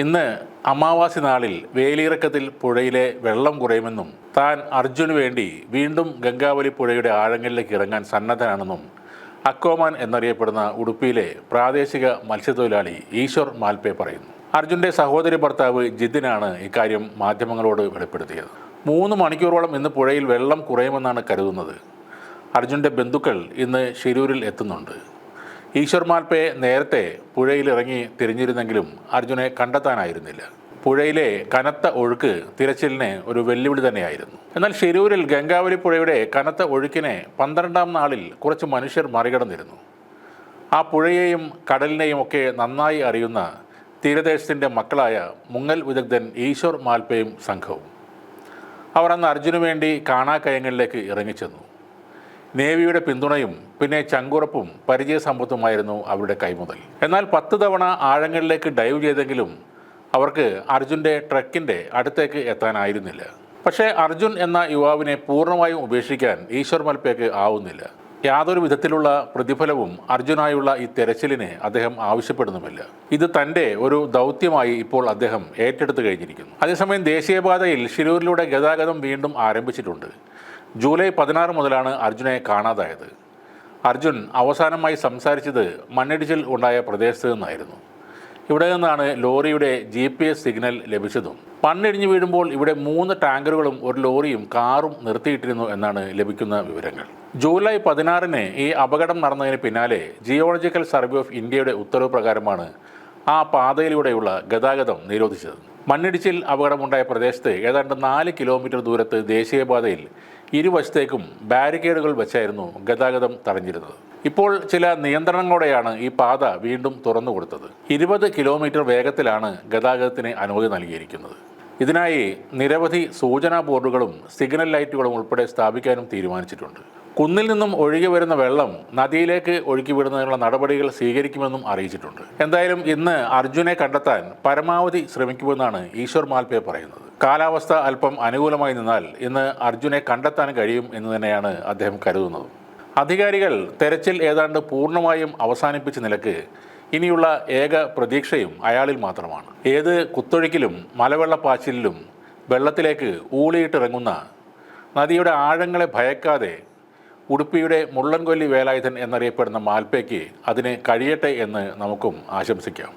ഇന്ന് അമാവാസി നാളിൽ വേലിയിറക്കത്തിൽ പുഴയിലെ വെള്ളം കുറയുമെന്നും താൻ അർജുന് വേണ്ടി വീണ്ടും ഗംഗാവലി പുഴയുടെ ആഴങ്ങളിലേക്ക് ഇറങ്ങാൻ സന്നദ്ധനാണെന്നും അക്കോമാൻ എന്നറിയപ്പെടുന്ന ഉടുപ്പിയിലെ പ്രാദേശിക മത്സ്യത്തൊഴിലാളി ഈശ്വർ മാൽപേ പറയുന്നു. അർജുന്റെ സഹോദരി ഭർത്താവ് ജിതിനാണ് ഇക്കാര്യം മാധ്യമങ്ങളോട് വെളിപ്പെടുത്തിയത്. മൂന്ന് മണിക്കൂറോളം ഇന്ന് പുഴയിൽ വെള്ളം കുറയുമെന്നാണ് കരുതുന്നത്. അർജുന്റെ ബന്ധുക്കൾ ഇന്ന് ഷിരൂരിൽ എത്തുന്നുണ്ട്. ഈശ്വർ മാൽപ്പയെ നേരത്തെ പുഴയിലിറങ്ങി തിരിഞ്ഞിരുന്നെങ്കിലും അർജുനെ കണ്ടെത്താനായിരുന്നില്ല. പുഴയിലെ കനത്ത ഒഴുക്ക് തിരച്ചിലിന് ഒരു വെല്ലുവിളി തന്നെയായിരുന്നു. എന്നാൽ ഷിരൂരിൽ ഗംഗാവലി പുഴയുടെ കനത്ത ഒഴുക്കിനെ പന്ത്രണ്ടാം നാളിൽ കുറച്ച് മനുഷ്യർ മറികടന്നിരുന്നു. ആ പുഴയെയും കടലിനെയും ഒക്കെ നന്നായി അറിയുന്ന തീരദേശത്തിന്റെ മക്കളായ മുങ്ങൽ വിദഗ്ധൻ ഈശ്വർ മാൽപ്പയും സംഘവും. അവർ അന്ന് അർജുനു വേണ്ടി കാണാക്കയങ്ങളിലേക്ക് ഇറങ്ങിച്ചെന്നു. നേവിയുടെ പിന്തുണയും പിന്നെ ചങ്കുറപ്പും പരിചയസമ്പത്തുമായിരുന്നു അവരുടെ കൈമുതൽ. എന്നാൽ പത്ത് തവണ ആഴങ്ങളിലേക്ക് ഡൈവ് ചെയ്തെങ്കിലും അവർക്ക് അർജുന്റെ ട്രക്കിന്റെ അടുത്തേക്ക് എത്താനായിരുന്നില്ല. പക്ഷേ അർജുൻ എന്ന യുവാവിനെ പൂർണമായും ഉപേക്ഷിക്കാൻ ഈശ്വർ മൽപ്പയ്ക്ക് ആവുന്നില്ല. യാതൊരു വിധത്തിലുള്ള പ്രതിഫലവും അർജുനായുള്ള ഈ തെരച്ചിലിനെ അദ്ദേഹം ആവശ്യപ്പെടുന്നുമില്ല. ഇത് തന്റെ ഒരു ദൗത്യമായി ഇപ്പോൾ അദ്ദേഹം ഏറ്റെടുത്തു കഴിഞ്ഞിരിക്കുന്നു. അതേസമയം ദേശീയപാതയിൽ ഷിരൂരിലൂടെ ഗതാഗതം വീണ്ടും ആരംഭിച്ചിട്ടുണ്ട്. ജൂലൈ പതിനാറ് മുതലാണ് അർജുനെ കാണാതായത്. അർജുൻ അവസാനമായി സംസാരിച്ചത് മണ്ണിടിച്ചിൽ ഉണ്ടായ പ്രദേശത്ത് നിന്നായിരുന്നു. ഇവിടെ നിന്നാണ് ലോറിയുടെ ജി പി എസ് സിഗ്നൽ ലഭിച്ചതും. മണ്ണിടിഞ്ഞു വീഴുമ്പോൾ ഇവിടെ മൂന്ന് ടാങ്കറുകളും ഒരു ലോറിയും കാറും നിർത്തിയിട്ടിരുന്നു എന്നാണ് ലഭിക്കുന്ന വിവരങ്ങൾ. ജൂലൈ പതിനാറിന് ഈ അപകടം നടന്നതിന് പിന്നാലെ ജിയോളജിക്കൽ സർവേ ഓഫ് ഇന്ത്യയുടെ ഉത്തരവ് പ്രകാരമാണ് ആ പാതയിലൂടെയുള്ള ഗതാഗതം നിരോധിച്ചത്. മണ്ണിടിച്ചിൽ അപകടമുണ്ടായ പ്രദേശത്ത് ഏതാണ്ട് നാല് കിലോമീറ്റർ ദൂരത്ത് ദേശീയപാതയിൽ ഇരുവശത്തേക്കും ബാരിക്കേഡുകൾ വെച്ചായിരുന്നു ഗതാഗതം തടഞ്ഞിരുന്നത്. ഇപ്പോൾ ചില നിയന്ത്രണങ്ങളോടെയാണ് ഈ പാത വീണ്ടും തുറന്നു കൊടുത്തത് ഇരുപത് കിലോമീറ്റർ വേഗത്തിലാണ് ഗതാഗതത്തിന് അനുമതി നൽകിയിരിക്കുന്നത്. ഇതിനായി നിരവധി സൂചനാ ബോർഡുകളും സിഗ്നൽ ലൈറ്റുകളും ഉൾപ്പെടെ സ്ഥാപിക്കാനും തീരുമാനിച്ചിട്ടുണ്ട്. കുന്നിൽ നിന്നും ഒഴുകി വരുന്ന വെള്ളം നദിയിലേക്ക് ഒഴുക്കി വിടുന്നതിനുള്ള നടപടികൾ സ്വീകരിക്കുമെന്നും അറിയിച്ചിട്ടുണ്ട്. എന്തായാലും ഇന്ന് അർജുനെ കണ്ടെത്താൻ പരമാവധി ശ്രമിക്കുമെന്നാണ് ഈശ്വർ മാൽപേ പറയുന്നത്. കാലാവസ്ഥ അല്പം അനുകൂലമായി നിന്നാൽ ഇന്ന് അർജുനെ കണ്ടെത്താൻ കഴിയും എന്ന് തന്നെയാണ് അദ്ദേഹം കരുതുന്നത്. അധികാരികൾ തെരച്ചിൽ ഏതാണ്ട് പൂർണമായും അവസാനിപ്പിച്ച നിലയ്ക്ക് ഇനിയുള്ള ഏക പ്രതീക്ഷയും അയാളിൽ മാത്രമാണ്. ഏത് കുത്തൊഴുക്കിലും മലവെള്ളപ്പാച്ചിലും വെള്ളത്തിലേക്ക് ഊളിയിട്ടിറങ്ങുന്ന നദിയുടെ ആഴങ്ങളെ ഭയക്കാതെ ഉടുപ്പിയുടെ മുള്ളൻകൊല്ലി വേലായുധൻ എന്നറിയപ്പെടുന്ന മാൽപ്പയ്ക്ക് അതിന് കഴിയട്ടെ എന്ന് നമുക്കും ആശംസിക്കാം.